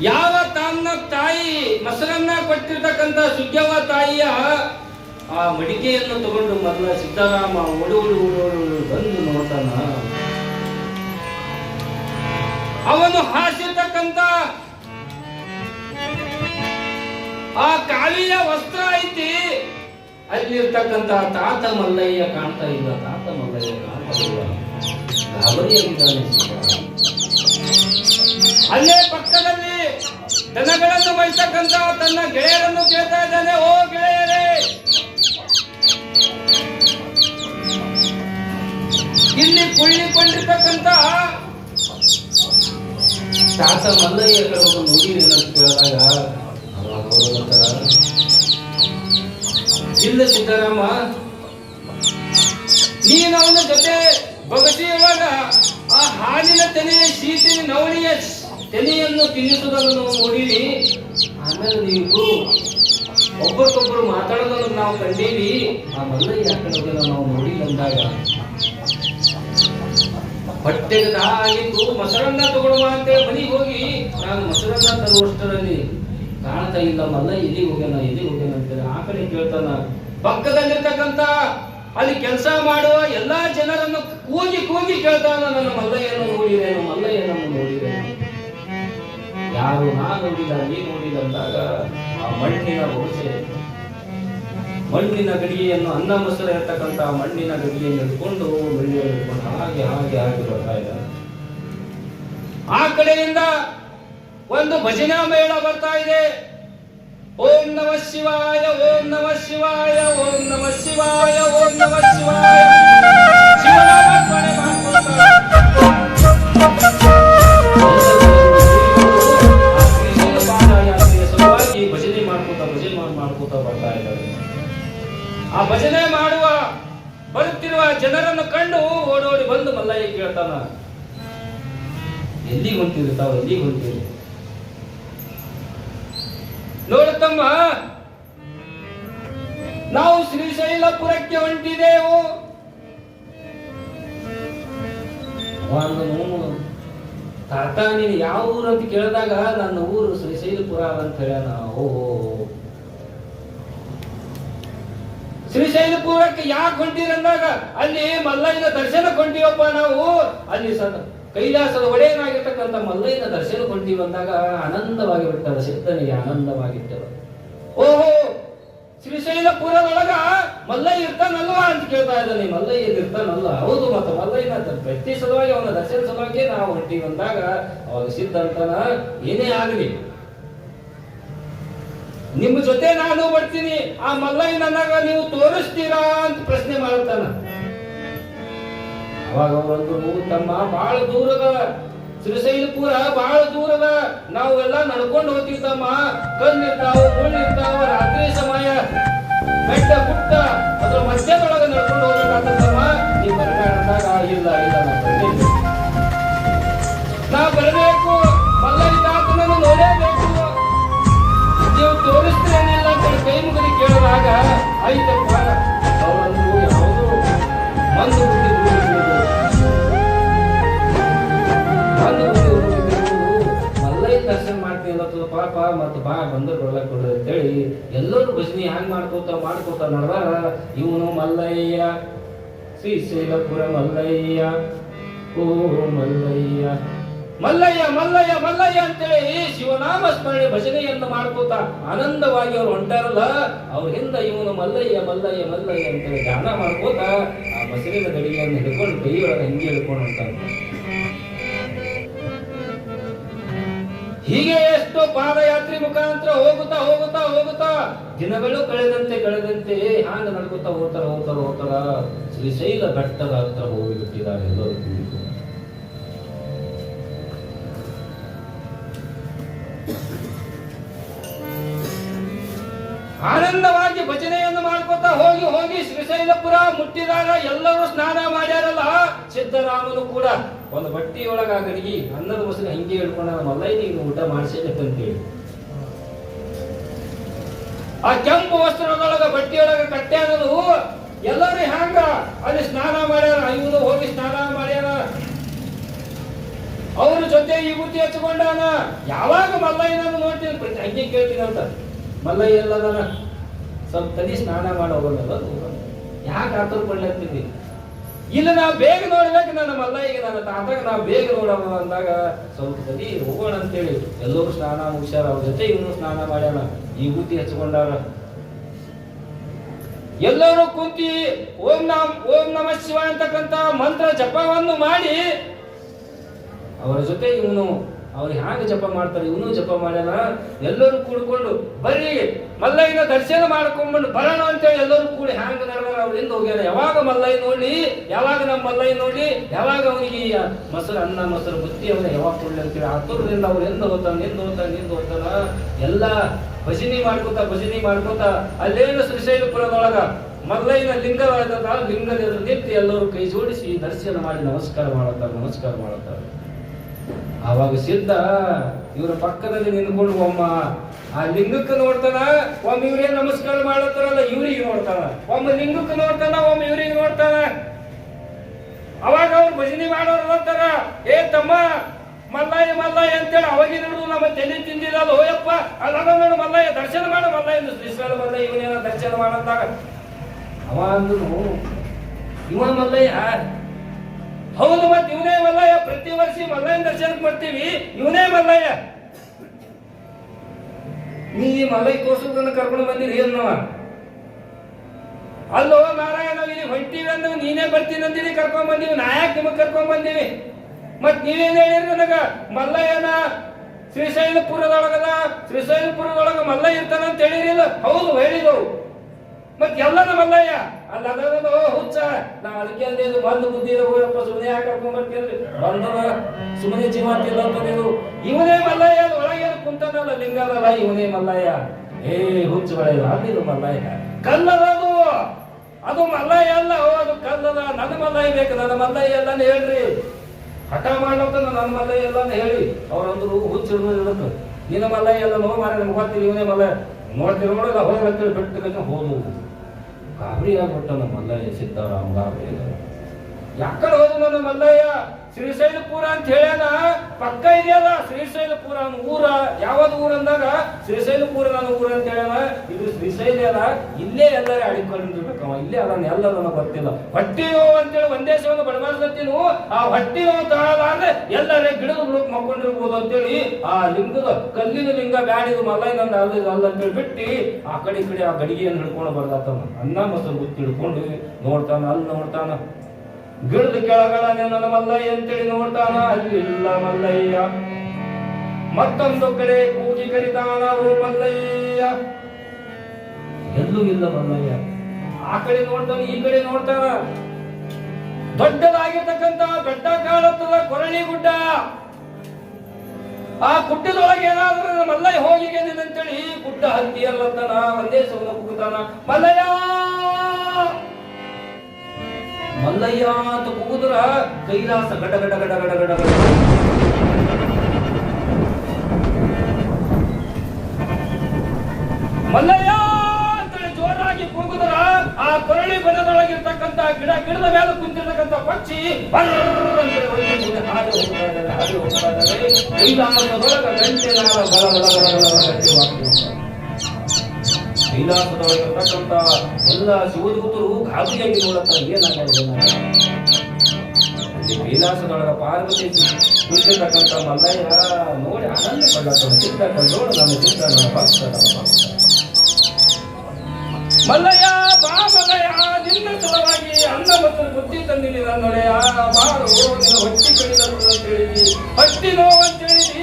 ಯಾವ ತನ್ನ ತಾಯಿ ಮೊಸರನ್ನ ಕೊಟ್ಟಿರ್ತಕ್ಕಂಥ ಸುಗ್ಯವ ತಾಯಿಯ ಆ ಮಡಿಕೆಯನ್ನು ತಗೊಂಡು ಮೊದಲ ಸಿದ್ದರಾಮ ಒಡುವುದು ಓಡಿ ಓಡಿ ಓಡಿ ಓಡಿ ಬಂದು ನೋಡ್ತಾನ. ಅವನು ಹಾಸಿರ್ತಕ್ಕಂಥ ಆ ಕಾವಿಯ ವಸ್ತ್ರ ಐತಿ. ಅಲ್ಲಿರ್ತಕ್ಕಂಥ ತಾತ ಮಲ್ಲಯ್ಯ ಕಾಣ್ತಾ ಇಲ್ಲ. ತಾತ ಮಲ್ಲಯ್ಯ ಕಾಣ್ತಾ ಇಲ್ಲ. ಗಾಬರಿಯಾಗಿದ್ದಾನೆ. ಅಲ್ಲೇ ಪಕ್ಕದಲ್ಲಿ ದನಗಳನ್ನು ಬಯಸಕ್ಕಂತ ತನ್ನ ಗೆಳೆಯರನ್ನು ಕೇಳ್ತಾ ಇದ್ದಾನೆ. ಓ ಗೆಳೆಯರೇ! ಇಲ್ಲಿ ಕುಳ್ಳಿಕೊಂಡಿರ್ತಕ್ಕಂತ ತಾತ ಮಲ್ಲಯ್ಯ ಕಡೆ ನೋಡಿ ಏನಂತ ಕೇಳಿದಾಗ ಇಲ್ಲ ಸಿದ್ದರಾಮ, ನೀನು ಅವನ ಜೊತೆ ಬಗಸಿಯುವಾಗ ಆ ಹಾಲಿನ ತೆನೆಯ ಶೀತಿನ ನವಣಿಯ ತೆನೆಯನ್ನು ತಿನ್ನಿಸುವುದನ್ನು ನಾವು ನೋಡೀವಿ ಆಮೇಲೆ ನೀವು ಒಬ್ಬರಿಗೊಬ್ಬರು ಮಾತಾಡೋದನ್ನು ನಾವು ಕಂಡೀವಿ. ಆ ಮಲ್ಲಯ್ಯ ಆ ಕಡೆ ಹೋಗೋದನ್ನ ನಾವು ನೋಡಿ ಬಂದಾಗ ಬಟ್ಟೆ ಆಗಿದ್ದು ಮೊಸರನ್ನ ತಗೊಳ್ಳುವ ಅಂತೇಳಿ ಮನೆಗೆ ಹೋಗಿ, ನಾನು ಮೊಸರನ್ನ ತರುವಷ್ಟರಲ್ಲಿ ಕಾಣ್ತಾ ಇಲ್ಲ ಮಲ್ಲ ಎಲ್ಲಿ ಹೋಗ್ಯಾನ ಎಲ್ಲಿ ಹೋಗ್ಯಾನ ಅಂತೇಳಿ ಆ ಕಡೆ ಕೇಳ್ತಾನ. ಪಕ್ಕದಲ್ಲಿರ್ತಕ್ಕಂಥ ಅಲ್ಲಿ ಕೆಲಸ ಮಾಡುವ ಎಲ್ಲಾ ಜನರನ್ನು ಕೂಗಿ ಕೂಗಿ ಕೇಳ್ತಾನ ನನ್ನ ಮಲ್ಲಯ್ಯನ ನೋಡಿರೇನು ಮಲ್ಲಯ್ಯನನ್ನು ನೋಡಿರೇನು ಯಾರು ನಾ ನೋಡಿದ ನೀ ನೋಡಿಲ್ಲ ಅಂದಾಗ ಆ ಮಣ್ಣಿನ ಹೊಸೆ ಮಣ್ಣಿನ ಗಡಿಯನ್ನು ಅನ್ನ ಮೊಸರು ಇರ್ತಕ್ಕಂಥ ಮಣ್ಣಿನ ಗಡಿಯನ್ನು ಹಿಡ್ಕೊಂಡು ಮಣ್ಣಿನ ಹಿಡ್ಕೊಂಡು ಹಾಗೆ ಹಾಗೆ ಹಾಗೆ ಬರ್ತಾ ಇದ್ದಾರೆ ಆ ಕಡೆಯಿಂದ ಒಂದು ಭಜನಾ ಮೇಳ ಬರ್ತಾ ಇದೆ. ಓಂ ನಮ ಶಿವಾಯ, ಓಂ ನಮ ಶಿವಾಯ, ಓಂ ನಮ ಶಿವಾಯ, ಓಂ ನಮ ಶಿವಾಯ. ಆ ಶ್ರೀಶೈಲ ಭಜನೆ ಮಾಡ್ಕೋತ ಭಜನೆ ಮಾಡ್- ಮಾಡ್ಕೋತ ಬರ್ತಾ ಇದ್ದಾರೆ. ಆ ಭಜನೆ ಮಾಡುವ, ಬರುತ್ತಿರುವ ಜನರನ್ನು ಕಂಡು ಓಡೋಡಿ ಬಂದು ಮಲ್ಲಯ್ಯ ಕೇಳ್ತಾನ, ಎಲ್ಲಿಗೆ ಹೊಂಟಿರಿ ತಾವು, ಎಲ್ಲಿಗೆ ಹೊಂಟಿರಿ? ನೋಡುತ್ತಮ್ಮ ನಾವು ಶ್ರೀಶೈಲಪುರಕ್ಕೆ ಹೊಂಟಿದೆವು. ತಾತ, ನೀನು ಯಾವ ಊರು ಅಂತ ಕೇಳಿದಾಗ ನನ್ನ ಊರು ಶ್ರೀಶೈಲಪುರ ಅಂತ ಹೇಳ್ಯಾನ. ಓಹೋ. ಶ್ರೀಶೈಲಪುರಕ್ಕೆ ಯಾಕೆ ಹೊಂಟಿರಂದಾಗ ಅಲ್ಲಿ ಮಲ್ಲಯ್ಯನ ದರ್ಶನ ಹೊಂಟಿವಪ್ಪ ನಾವು. ಅಲ್ಲಿ ಸದ ಕೈಲಾಸದ ಒಡೆಯನಾಗಿರ್ತಕ್ಕಂಥ ಮಲ್ಲಯ್ಯನ ದರ್ಶನ ಕೊಂಡೀವಿ ಬಂದಾಗ ಆನಂದವಾಗಿ ಬಿಡ್ತಾರೆ ಸಿದ್ಧನಿಗೆ ಆನಂದವಾಗಿರ್ತದೆ ಓಹೋ, ಶ್ರೀಶೈಲಪುರದೊಳಗ ಮಲ್ಲಯ್ಯ ಇರ್ತಾನಲ್ವಾ ಅಂತ ಕೇಳ್ತಾ ಇದ್ದಾನೆ. ಮಲ್ಲಯ್ಯ ಇರ್ತಾನಲ್ಲ. ಹೌದು, ಮತ್ತೆ ಮಲ್ಲಯ್ಯನ ಪ್ರತಿ ಸಲುವಾಗಿ, ಅವನ ದರ್ಶನ ಸಲುವಾಗಿ ನಾವು ಹೊಂಟಿ ಬಂದಾಗ ಅವಾಗ ಸಿದ್ಧ ಏನೇ ಆಗಲಿ. ನಿಮ್ಮ ಜೊತೆ ನಾನು ಬರ್ತೀನಿ. ಆ ಮಲ್ಲಯ್ಯ ನನಗ ನೀವು ತೋರಿಸ್ತೀರಾ ಅಂತ ಪ್ರಶ್ನೆ ಮಾಡ್ತಾನ. ಅವಾಗ ಅವರಂದ್ರು ತಮ್ಮ ಬಹಳ ದೂರದ ಶ್ರೀಶೈಲಪುರ ಬಹಳ ದೂರದ. ನಾವೆಲ್ಲ ನಡ್ಕೊಂಡು ಹೋಗ್ತೀವಿ ತಮ್ಮ ಕಲ್ಲಿರ್ತಾವ ಮುಳ್ಳಿರ್ತಾವ, ರಾತ್ರಿ ಸಮಯ. ಬೆಟ್ಟ ಗುಟ್ಟ, ಅದ್ರ ಮಧ್ಯದೊಳಗೆ ನಡ್ಕೊಂಡು ಹೋಗ್ಬೇಕಾಗ್ತದಮ್ಮ ನೀವು ಬರಬೇಡ ಇಲ್ಲ ಇಲ್ಲ. ದರ್ಶನ ಮಾಡ್ತೀನಿ ಅಂತ ಪಾಪ ಮತ್ತು ಬಾ ಬಂದು ಕೊಡ್ಲಕ್ ಅಂತ ಅಂತೇಳಿ ಎಲ್ಲರೂ ಭಜನೆ ಹ್ಯಾಂಗ್ ಮಾಡ್ಕೋತ ಮಾಡ್ಕೋತ ನೋಡ್ದಾರ. ಇವನು ಮಲ್ಲಯ್ಯ ಶ್ರೀ ಶೈಲಪುರ ಮಲ್ಲಯ್ಯ, ಓ ಮಲ್ಲಯ್ಯ. ಮಲ್ಲಯ್ಯ ಮಲ್ಲಯ್ಯ ಮಲ್ಲಯ್ಯ ಅಂತೇಳಿ ಶಿವನಾಮ ಸ್ಮರಣೆ ಭಜನೆಯನ್ನು ಮಾಡ್ಕೋತ ಆನಂದವಾಗಿ ಅವ್ರು ಹೊಂಟಾರಲ್ಲ, ಅವ್ರ ಹಿಂದ ಇವನು ಮಲ್ಲಯ್ಯ ಮಲ್ಲಯ್ಯ ಮಲ್ಲಯ್ಯ ಅಂತೇಳಿ ಧ್ಯಾನ ಮಾಡ್ಕೋತ ಆ ಬಸರಿನ ಗಡಿಯನ್ನು ಹಿಡ್ಕೊಂಡು ಕೈಯೊಳಗೆ ಹಿಂಗೆ ಹಿಡ್ಕೊಂಡು ಹೊಂಟಾರ ಹೀಗೆ ಎಷ್ಟು ಪಾದಯಾತ್ರಿ ಮುಖಾಂತರ ಹೋಗುತ್ತಾ ಹೋಗುತ್ತಾ ಹೋಗುತ್ತಾ ದಿನಗಳು ಕಳೆದಂತೆ ಕಳೆದಂತೆ ಹಾಂಗ ನಡ್ಕೋತಾ ಹೋಗ್ತಾರ ಹೋಗ್ತಾರ ಹೋಗ್ತಾರ ಶ್ರೀಶೈಲ ಬೆಟ್ಟದ ಹತ್ರ ಹೋಗಿಬಿಟ್ಟಿದ್ದಾರೆ ಎಲ್ಲರೂ. ಆನಂದವಾಗಿ ಭಜನೆಯನ್ನು ಮಾಡ್ಕೋತಾ ಹೋಗಿ ಹೋಗಿ ಶ್ರೀಶೈಲಪುರ ಮುಟ್ಟಿದಾಗ ಎಲ್ಲರೂ ಸ್ನಾನ ಮಾಡ್ಯಾರಲ್ಲ ಸಿದ್ದರಾಮನು ಕೂಡ ಒಂದು ಬಟ್ಟಿಯೊಳಗಾಗಲಿ ಅನ್ನದ ಮೊಸರು ಹಿಂಗೆ ಹಿಡ್ಕೊಂಡ ಮಲ್ಲೈ ನೀನು ಊಟ ಮಾಡಿಸಿದಂತೇಳಿ ಆ ಕೆಂಪು ವಸ್ತ್ರದೊಳಗ ಬಟ್ಟಿಯೊಳಗ ಕಟ್ಟೆ ಅನ್ನೋದು ಎಲ್ಲರೂ ಹ್ಯಾಂಗ? ಅಲ್ಲಿ ಸ್ನಾನ ಮಾಡ್ಯಾರ ಇವನು ಹೋಗಿ ಸ್ನಾನ ಮಾಡ್ಯಾರ. ಅವ್ರ ಜೊತೆ ಈ ಬುದ್ಧಿ ಹಚ್ಕೊಂಡಾನ? ಯಾವಾಗ ಮಲ್ಲಯ್ಯನನ್ನು ನೋಡ್ತೀನಿ? ಪ್ರತಿ ಹಂಗೆ ಕೇಳ್ತೀನಿ ಅಂತ ಮಲ್ಲಯ್ಯ ಎಲ್ಲದಾನ ಸ್ವಲ್ಪ ತಲೆ ಸ್ನಾನ ಮಾಡಿ ಹೋಗೋದಲ್ಲ ಯಾಕೆ ಆತುರ ಇಲ್ಲ ನಾವು ಬೇಗ ನೋಡ್ಬೇಕು ನನ್ನ ಮಲ್ಲಯ್ಯಗೆ ನನ್ನ ತಾತಾಗ ನಾವು ಬೇಗ ನೋಡೋಣ ಅಂದಾಗ ಸ್ವಲ್ಪ ಸರಿ ಹೋಗೋಣ ಅಂತೇಳಿ. ಎಲ್ಲರೂ ಸ್ನಾನ ಮುಗಿಸ್ಯಾರ ಅವ್ರ ಜೊತೆ ಇವನು ಸ್ನಾನ ಮಾಡ್ಯಾನ. ಈ ಬುದ್ಧಿ ಹಚ್ಕೊಂಡಾರ ಎಲ್ಲರೂ ಕೂತಿ ಓಂ ನಮ್, ಓಂ ನಮ ಶಿವ ಅಂತಕ್ಕಂತ ಮಂತ್ರ ಜಪವನ್ನು ಮಾಡಿ ಅವರ ಜೊತೆ ಇವನು ಅವ್ರು ಹ್ಯಾಂಗ ಜಪ ಮಾಡ್ತಾರೆ, ಇವನು ಜಪ ಮಾಡ್ಯಾನ? ಎಲ್ಲರೂ ಕೂಡ್ಕೊಂಡು ಬರೀ ಮಲ್ಲಯ್ಯನ ದರ್ಶನ ಮಾಡ್ಕೊಂಡ್ಬಂದು ಬರೋಣ ಅಂತೇಳಿ ಎಲ್ಲರೂ ಕೂಡಿ ಹ್ಯಾಂಗ ನಡೆದಾರ ಅವ್ರು ಹಿಂದೆ ಹೋಗ್ಯಾರ ಯಾವಾಗ ಮಲ್ಲಯ್ಯ ನೋಡಿ ಯಾವಾಗ ನಮ್ಮ ಮಲ್ಲಯ್ಯ ನೋಡಿ ಯಾವಾಗ ಅವನಿಗೆ ಮೊಸರು ಅನ್ನ, ಮೊಸರು, ಬುತ್ತಿ ಅವನ ಯಾವಾಗ ಕೊಡ್ಲಿ ಅಂತೇಳಿ ಹತ್ತರದಿಂದ ಅವ್ರು ಎಂದು ಹೋಗ್ತಾನೆ ಎಂದು ಹೋಗ್ತಾನ ಎಂದು ಹೋಗ್ತಾನ. ಎಲ್ಲ ಭಜನಿ ಮಾಡ್ಕೊತ, ಭಜನಿ ಮಾಡ್ಕೋತ ಅಲ್ಲೇನು ಶ್ರೀಶೈಲಪುರದೊಳಗ ಮಲ್ಲಯ್ಯನ ಲಿಂಗವಾದ ಲಿಂಗದ ನಿಂತು ಎಲ್ಲರೂ ಕೈ ಜೋಡಿಸಿ ದರ್ಶನ ಮಾಡಿ ನಮಸ್ಕಾರ ಮಾಡುತ್ತಾರೆ ನಮಸ್ಕಾರ ಮಾಡುತ್ತಾರೆ. ಆವಾಗ ಸಿದ್ಧ, ಇವರ ಪಕ್ಕದಲ್ಲಿ ನಿಂತ್ಕೊಂಡು ಒಮ್ಮ ಆ ಲಿಂಗಕ್ಕೆ ನೋಡ್ತಾನ, ಒಮ್ಮ ಇವ್ರೇ ನಮಸ್ಕಾರ ಮಾಡತ್ತಾರಲ್ಲ ಇವ್ರಿಗೆ ನೋಡ್ತಾನ. ಒಮ್ಮ ಲಿಂಗಕ್ಕೆ ನೋಡ್ತಾನ, ಒಮ್ಮ ಇವ್ರಿಗೆ ನೋಡ್ತಾನ. ಅವಾಗ ಅವ್ರು ಭಜನೆ ಮಾಡೋರು ಅಂತಾರ ಏ ತಮ್ಮ, ಮಲ್ಲಯ್ಯ ಮಲ್ಲಯ್ಯ ಅಂತೇಳಿ ಅವಾಗಿನ ಹಿಡಿದು ನಮ್ಮ ತಲೆ ತಿಂದಿರಲ್ಲ ಹೋಯಪ್ಪ. ಅಲ್ಲ ನೋಡು, ಮಲ್ಲಯ್ಯ, ದರ್ಶನ ಮಾಡ, ಮಲ್ಲಯ್ಯ ಎಂದು ಶ್ರೀಶ್ವರ ಮಲ್ಲಯ್ಯ ಇವನೇನ ದರ್ಶನ ಮಾಡಂತಾಗ ಅವ ಅಂದ್ರು ಇವ ಮಲ್ಲಯ್ಯ ಹೌದು ಮತ್ತೆ ಇವನೇ ಮಲ್ಲಯ್ಯ, ಪ್ರತಿ ವರ್ಷ ಮಲ್ಲಯ್ಯ ದರ್ಶನಕ್ಕೆ ಬರ್ತೀವಿ. ಇವನೇ ಮಲ್ಲಯ್ಯ. ನೀ ಈ ಮಲ್ಲಯ್ಯ ತೋರ್ಸೋದನ್ನ ಕರ್ಕೊಂಡು ಬಂದಿರಿ ಏನವ ಅಲ್ಲೋ ನಾರಾಯಣ, ಇಲ್ಲಿ ಹೊಂಟೀವಿ ಅಂದ ನೀನೇ ಬರ್ತೀನಿ ಅಂತೀನಿ ಕರ್ಕೊಂಡ್ ಬಂದೀವಿ. ನಾ ಯಾಕೆ ನಿಮಗ್ ಕರ್ಕೊಂಡ್ ಬಂದೀವಿ? ಮತ್ ನೀವೇನ್ ಹೇಳಿರಿ ನನಗ? ಮಲ್ಲಯ್ಯನ ಶ್ರೀಶೈಲಪುರದೊಳಗದ, ಶ್ರೀಶೈಲಪುರದೊಳಗ ಮಲ್ಲಯ್ಯ ಇರ್ತಾನ ಅಂತ ಹೇಳಿರಿಲ್ಲ ಹೌದು, ಹೇಳಿದವು. ಮತ್ ಎಲ್ಲನ ಮಲ್ಲಯ್ಯ? ಅಲ್ಲ ಅದೋ ಹುಚ್ಚ. ನಾ ಅದಕ್ಕೆ ಅಂದ್ರೆ ಇದು ಬಂದು ಬುದ್ಧಿ ಹೋಗಪ್ಪ ಸುಮ್ಮನೆ ಯಾಕೆ ಕರ್ಕೊಂಡ್ ಬರ್ತೀರಿ? ಬಂದವ ಸುಮ್ಮನೆ ಜೀವ ಅಂತಿಲ್ಲ ಅಂತ ನೀವು ಇವನೇ ಮಲ್ಲಯ್ಯ ಒಳಗೆ ಕುಂತನಲ್ಲ ಲಿಂಗದಲ್ಲ ಇವನೇ ಮಲ್ಲಯ್ಯ. ಏ, ಹುಚ್ಚ ಬೆಳೆಯಲ್ಲ ಅಲ್ಲಿದು ಮಲ್ಲಯ್ಯ. ಕಲ್ಲದ ಅದು ಮಲ್ಲಯ್ಯ ಅಲ್ಲ ಅದು ಕಲ್ಲದ. ನನ್ನ ಮಲ್ಲಯ್ಯ ಬೇಕು, ನನ್ನ ಮಲ್ಲಯ್ಯ ಅಲ್ಲ ಹೇಳ್ರಿ. ಹಠ ಮಾಡ್ಲತ್ತ ನನ್ನ ಮಲ್ಲಯ್ಯ ಅಲ್ಲ ಹೇಳಿ. ಅವ್ರಂದ್ರು ಹುಚ್ಚು ಇರುತ್ತೆ ನಿನ್ನ ಮಲ್ಲಯ್ಯ ಎಲ್ಲ ನೋವು ಮಾರ ನಮ್ಗೆ ಗೊತ್ತಿಲ್ಲ, ಇವನೇ ಮಲ್ಲಯ್ಯ. ನೋಡ್ತೀವಿ ನೋಡಿಲ್ಲ ಹೋಗಿ ಅಂತೇಳಿ ಬಿಟ್ಟು ಕಕ್ಕ ಹೋದು ಗಾಬರಿ ಆಗ್ಬಿಟ್ಟ ನಮ್ಮ ಮಲ್ಲಯ್ಯ ಸಿದ್ದಾರಾಮ ಯಾಕಡೆ ಹೋದ ನನ್ನ ಮಲ್ಲಯ್ಯ? ಶ್ರೀಶೈಲಪುರ ಅಂತ ಹೇಳ್ಯಾನ? ಪಕ್ಕ ಇದೆಯಲ್ಲ ಶ್ರೀಶೈಲಪುರ ಊರ? ಯಾವ್ದು ಊರ ಅಂದಾಗ? ಶ್ರೀಶೈಲಪುರ ನನ್ನ ಊರ ಅಂತ ಹೇಳ ಇದು ಶ್ರೀಶೈಲ ಅಲ್ಲ, ಇಲ್ಲೇ ಎಲ್ಲರೂ ಅಡಿಕೊಂಡಿರ್ಬೇಕವ ಇಲ್ಲೇ ಅದನ್ನ ಎಲ್ಲದನ್ನ ಗೊತ್ತಿಲ್ಲ. ಹೊಟ್ಟಿ ನೋವು ಅಂತೇಳಿ ಒಂದೇ ಸೇವನ ಬಡಬಾರ್ದತ್ತೀನು ಆ ಹೊಟ್ಟಿ ನೋವು ಅಂದ್ರೆ ಎಲ್ಲರೇ ಗಿಡದ ಹುಡುಕ್ ಮಕ್ಕೊಂಡಿರ್ಬೋದು ಅಂತೇಳಿ ಆ ಲಿಂಗದ ಕಲ್ಲಿನ ಲಿಂಗ, ಬ್ಯಾಡಿದ ಮಲ್ಲ ನನ್ನ ಅಲ್ಲ ಅಲ್ಲ ಅಂತೇಳಿ ಬಿಟ್ಟು ಆ ಕಡೆ ಕಡೆ ಆ ಗಡಿಗೆಯನ್ನು ಹಿಡ್ಕೊಂಡು ಬರ್ದಾತವ. ಅನ್ನ ಮೊಸರು ಗುತ್ತಿ ಹಿಡ್ಕೊಂಡು ನೋಡ್ತಾನ, ಅಲ್ಲಿ ನೋಡ್ತಾನ. ಗಿಡದ ಕೆಳಗಡೆ ನನ್ನ ಮಲ್ಲಯ್ಯ ಅಂತೇಳಿ ನೋಡ್ತಾನ. ಅಲ್ಲಿ ಇಲ್ಲ ಮಲ್ಲಯ್ಯ. ಮತ್ತೊಂದು ಕಡೆ ಕೂಗಿ ಕರಿತಾನ ಓ ಮಲ್ಲಯ್ಯ. ಎಲ್ಲೂ ಇಲ್ಲ ಮಲ್ಲಯ್ಯ. ಆ ಕಡೆ ನೋಡ್ತಾನೆ ಈ ಕಡೆ ನೋಡ್ತಾನ. ದೊಡ್ಡದಾಗಿರ್ತಕ್ಕಂತ ದೊಡ್ಡ ಕಾಲತ್ತದ ಕೊರಳಿ ಗುಡ್ಡ. ಆ ಗುಡ್ಡದೊಳಗೆ ಏನಾದ್ರೂ ಮಲ್ಲಯ್ಯ ಹೋಗಿಗೆ ಅಂತೇಳಿ ಗುಡ್ಡ ಹತ್ತಿ ಅಲ್ಲತ್ತಾನ ಒಂದೇ ಸೌನ ಕೂಗುತ್ತಾನ ಮಲ್ಲಯ್ಯ! ಮಲ್ಲಯ್ಯ ಅಂತ ಕೂಗುದ್ರ ಕೈಲಾಸ ಗಡ ಗಡ ಗಡ ಗಡ ಗಡ ಗಡ. ಮಲ್ಲಯ್ಯ ಅಂತೇಳಿ ಜೋರಾಗಿ ಕೂಗಿದ್ರ ಆ ಕೊರಳಿ ಬನದೊಳಗಿರ್ತಕ್ಕಂತ ಗಿಡ, ಗಿಡದ ಮೇಲೆ ಕುಂತಿರ್ತಕ್ಕಂತ ಪಕ್ಷಿ. ಕೈಲಾಸದೊಳಗಿರ್ತಕ್ಕಂತ ಎಲ್ಲ ಶಿವದೂತರು ಗಾಬರಿಯಾಗಿ ನೋಡತ್ತ ಅಲ್ಲಿ ಕೈಲಾಸದೊಳಗ ಪಾರ್ವತಿ ಕುಳಿತಿರ್ತಕ್ಕಂತ ಮಲ್ಲಯ್ಯ ನೋಡಿ ಆನಂದ ಪಡ್ಲತ್ತ ಚಿತ್ತ ಕಂಡು ನಮ್ಮ ಚಿತ್ತ ನನ್ನ ಭಕ್ತ ನನ್ನ ಭಕ್ತ ಮಲ್ಲಯ್ಯ ಬಾ ಮಲ್ಲಯ್ಯ ನಿನ್ನ ಸಲುವಾಗಿ ಅನ್ನ ಮತ್ತು ಬುದ್ಧಿ ತಂದಿಲ್ಲ ನನ್ನೊಡೆಯ. ಬಾರು ನಿನ್ನ ಹೊಟ್ಟಿ ಕಡಿದ ಹೇಳಿ ಹೊಟ್ಟಿ ನೋವು ಅಂತೇಳಿ